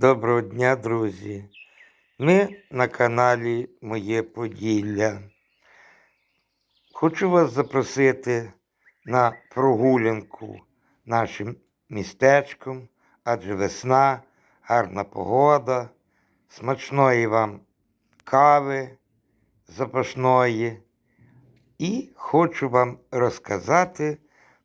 Доброго дня, друзі. Ми на каналі Моє Поділля. Хочу вас запросити на прогулянку нашим містечком, адже весна, гарна погода, смачної вам кави запашної. І хочу вам розказати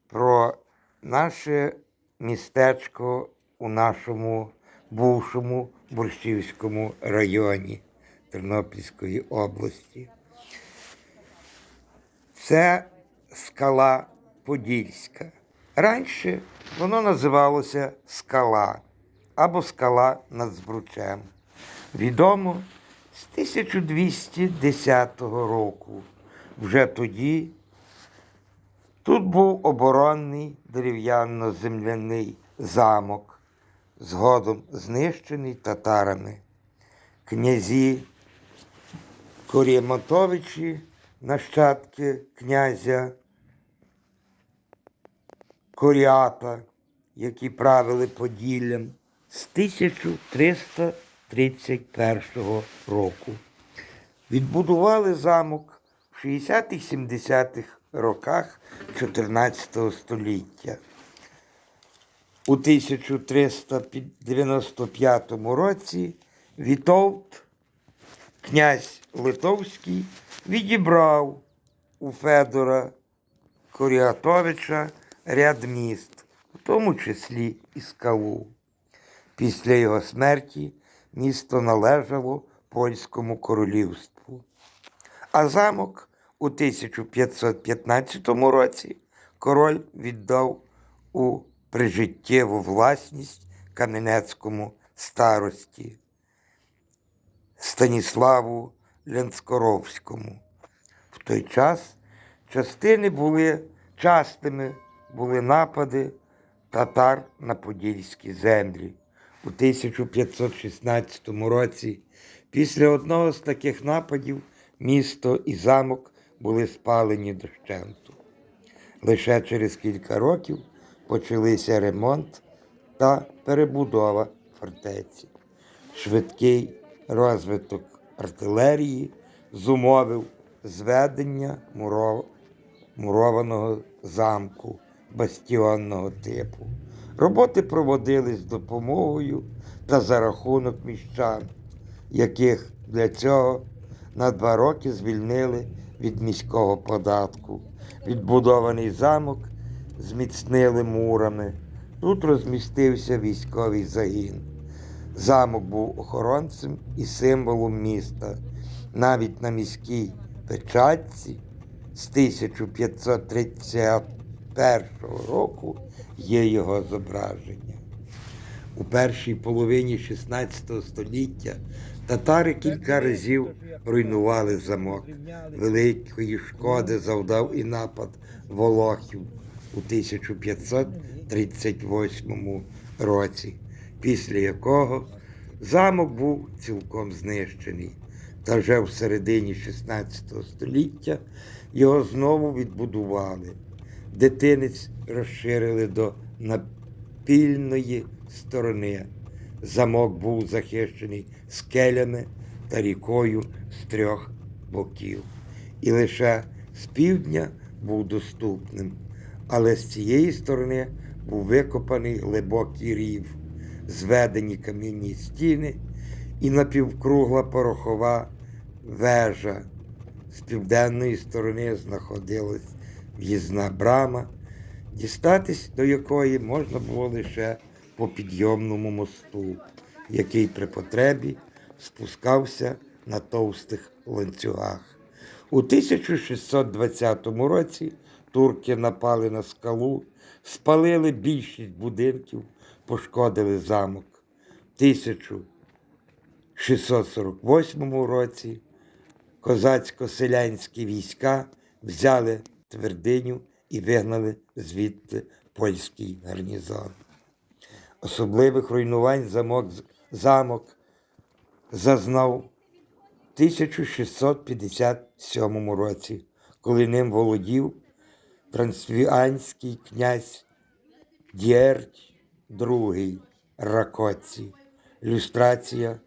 про наше містечко у нашому бувшому Борщівському районі Тернопільської області. Це скала Подільська. Раніше воно називалося скала або скала над Збручем. Відомо з 1210 року. Вже тоді тут був оборонний дерев'яно-земляний замок, згодом знищений татарами. Князі Корєматовичі, нащадки князя Коріата, які правили Поділлям з 1331 року. Відбудували замок в 60-70-х роках 14 століття. У 1395 році Вітовт, князь Литовський, відібрав у Федора Коріатовича ряд міст, в тому числі і скалу. Після його смерті місто належало польському королівству. А замок у 1515 році король віддав у прижиттєву власність Кам'янецькому старості Станіславу Ленскоровському. В той час частини були частими були напади татар на подільські землі. У 1516 році після одного з таких нападів місто і замок були спалені дощенту. Лише через кілька років почалися ремонт та перебудова фортеці. Швидкий розвиток артилерії зумовив зведення муров... мурованого замку бастіонного типу. Роботи проводились з допомогою та за рахунок міщан, яких для цього на два роки звільнили від міського податку. Відбудований замок зміцнили мурами. Тут розмістився військовий загін. Замок був охоронцем і символом міста. Навіть на міській печатці з 1531 року є його зображення. У першій половині 16 століття татари кілька разів руйнували замок. Великої шкоди завдав і напад волохів у 1538 році, після якого замок був цілком знищений. Та вже в середині 16 століття його знову відбудували. Дитинець розширили до напільної сторони. Замок був захищений скелями та рікою з трьох боків. І лише з півдня був доступним. Але з цієї сторони був викопаний глибокий рів, зведені камінні стіни і напівкругла порохова вежа. З південної сторони знаходилась в'їзна брама, дістатись до якої можна було лише по підйомному мосту, який при потребі спускався на товстих ланцюгах. У 1620 році турки напали на скалу, спалили більшість будинків, пошкодили замок. В 1648 році козацько-селянські війська взяли твердиню і вигнали звідти польський гарнізон. Особливих руйнувань замок, замок зазнав в 1657 році, коли ним володів трансвіанський князь Дєрть II Ракоці. Люстрація в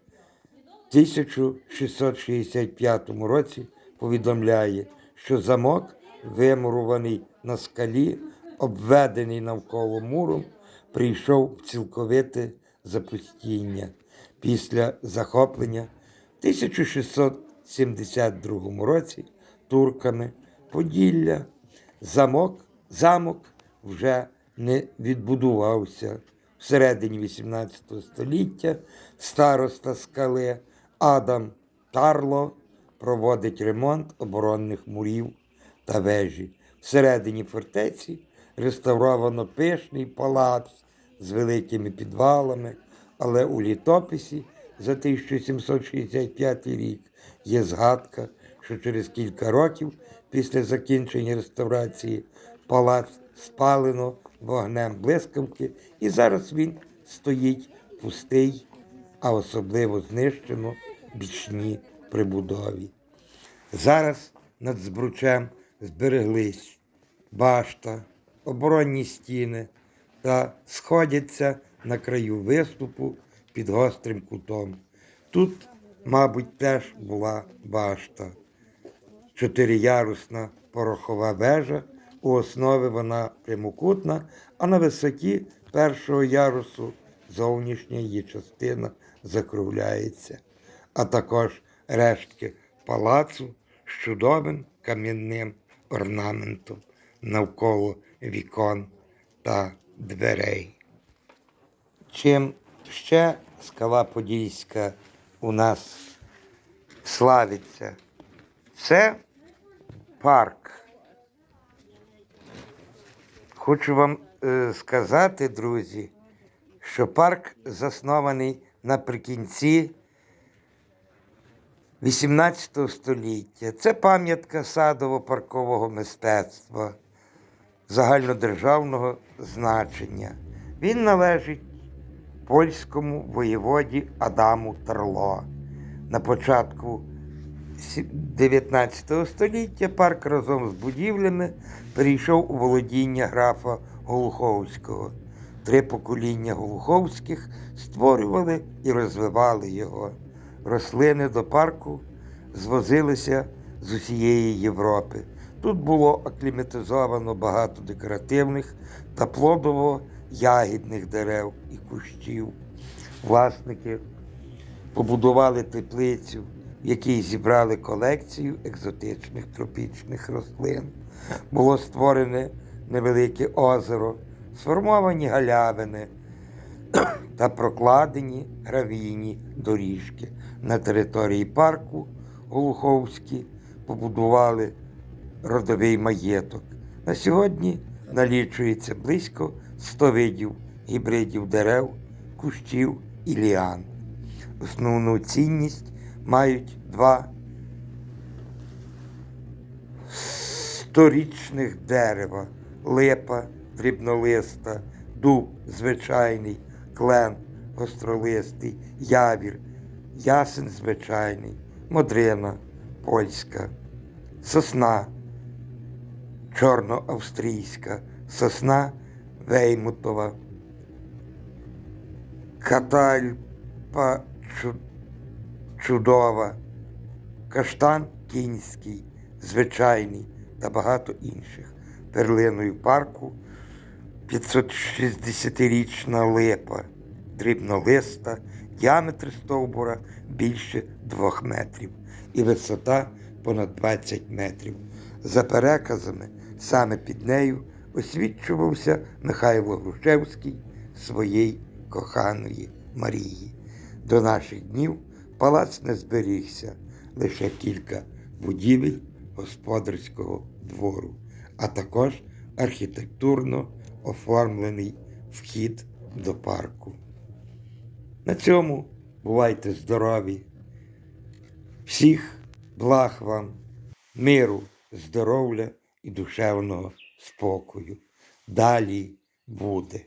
1665 році повідомляє, що замок, вимурований на скалі, обведений навколо муром, прийшов в цілковите запустіння після захоплення в 1672 році турками Поділля. Замок, замок вже не відбудувався. Всередині 18 століття староста скали Адам Тарло проводить ремонт оборонних мурів та вежі. Всередині фортеці реставровано пишний палац з великими підвалами, але у літописі за 1765 рік є згадка, що через кілька років після закінчення реставрації палац спалено вогнем блискавки, і зараз він стоїть пустий, а особливо знищено бічні прибудові. Зараз над збручем збереглись башта, оборонні стіни та сходяться на краю виступу під гострим кутом. Тут, мабуть, теж була башта. Чотириярусна порохова вежа, у основі вона прямокутна, а на висоті першого ярусу зовнішня її частина закругляється, а також рештки палацу з чудовим кам'яним орнаментом навколо вікон та дверей. Чим ще скала Подільська у нас славиться? Це парк. Хочу вам е, сказати, друзі, що парк заснований наприкінці 18 століття. Це пам'ятка садово-паркового мистецтва загальнодержавного значення. Він належить польському воєводі Адаму Тарло. На початку 19 століття парк разом з будівлями перейшов у володіння графа Голуховського. Три покоління Голуховських створювали і розвивали його. Рослини до парку звозилися з усієї Європи. Тут було акліматизовано багато декоративних та плодово-ягідних дерев і кущів. Власники побудували теплицю, якій зібрали колекцію екзотичних тропічних рослин. Було створене невелике озеро, сформовані галявини та прокладені гравійні доріжки. На території парку Голуховські побудували родовий маєток. На сьогодні налічується близько 100 видів гібридів дерев, кущів і ліан. Основну цінність мають два сторічних дерева, липа дрібнолиста, дуб звичайний, клен гостролистий, явір, ясен звичайний, модрина польська, сосна чорноавстрійська, сосна Веймутова, катальпа чу- чудова, каштан кінський, звичайний та багато інших. Перлиною парку 560-річна липа, дрібнолиста, діаметр стовбура більше 2 метрів і висота понад 20 метрів. За переказами, саме під нею освічувався Михайло Грушевський своєї коханої Марії. До наших днів палац не зберігся, лише кілька будівель господарського двору, а також архітектурно оформлений вхід до парку. На цьому бувайте здорові. Всіх благ вам, миру, здоров'я і душевного спокою. Далі буде.